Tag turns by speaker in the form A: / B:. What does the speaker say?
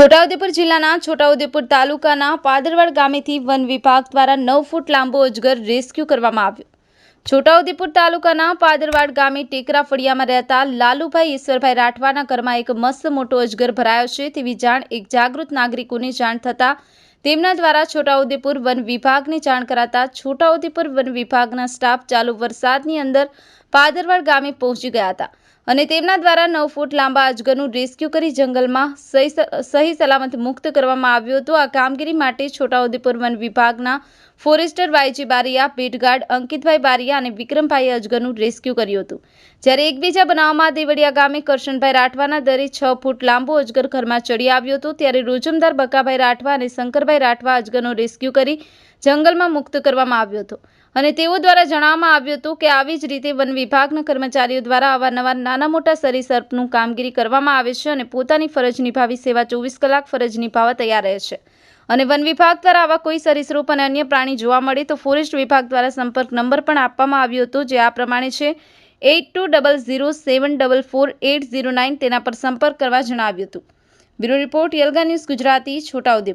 A: છોટાઉદેપુર જિલ્લાના છોટાઉદેપુર તાલુકાના પાદરવાડ ગામેથી વન વિભાગ દ્વારા નવ ફૂટ લાંબો અજગર રેસ્ક્યુ કરવામાં આવ્યો. છોટાઉદેપુર તાલુકાના પાદરવાડ ગામે ટેકરા ફળિયામાં રહેતા લાલુભાઈ ઈશ્વરભાઈ રાઠવાના ઘરમાં એક મસ્ત મોટો અજગર ભરાયો છે તેવી જાણ એક જાગૃત નાગરિકોને જાણ થતાં તેમના દ્વારા છોટાઉદેપુર વન વિભાગને જાણ કરાતા છોટાઉદેપુર વન વિભાગના સ્ટાફ ચાલુ વરસાદની અંદર પાદરવાડ ગામે પહોંચી ગયા હતા અને તેમના દ્વારા નવ ફૂટ લાંબા અજગરનું રેસ્ક્યુ કરી જંગલમાં સહી સલામત મુક્ત કરવામાં આવ્યું હતું. આ કામગીરી માટે છોટાઉદેપુર વન વિભાગના forester YG Baria beat guard Ankitbhai Baria અને વિક્રમભાઈએ અજગરનું રેસ્ક્યુ કર્યું હતું. જ્યારે એકબીજા બનાવમાં દેવડિયા ગામે કરશનભાઈ રાઠવાના દરે છ ફૂટ લાંબો અજગર ઘરમાં ચડી આવ્યો હતો, ત્યારે રોજમદાર બકાભાઈ રાઠવા અને શંકરભાઈ રાઠવા અજગરનો રેસ્ક્યુ કરી જંગલમાં મુક્ત કરવામાં આવ્યો હતો. અને તેઓ દ્વારા જણાવવામાં આવ્યું હતું કે આવી જ રીતે વન વિભાગના કર્મચારીઓ દ્વારા અવારનવાર નાના મોટા સરીસર્પનું કામગીરી કરવામાં આવે છે અને પોતાની ફરજ નિભાવી સેવા ચોવીસ કલાક ફરજ નિભાવવા તૈયાર રહે છે. અને વન વિભાગ દ્વારા આવા કોઈ સરીસૃપ અને અન્ય પ્રાણી જોવા મળે તો ફોરેસ્ટ વિભાગ દ્વારા સંપર્ક નંબર પણ આપવામાં આવ્યો હતો જે આ પ્રમાણે છે eight two double zero seven double four eight zero nine તેના પર સંપર્ક કરવા જણાવ્યું હતું. બ્યુરો રિપોર્ટ યલગા ન્યૂઝ ગુજરાતી છોટાઉદેપુર.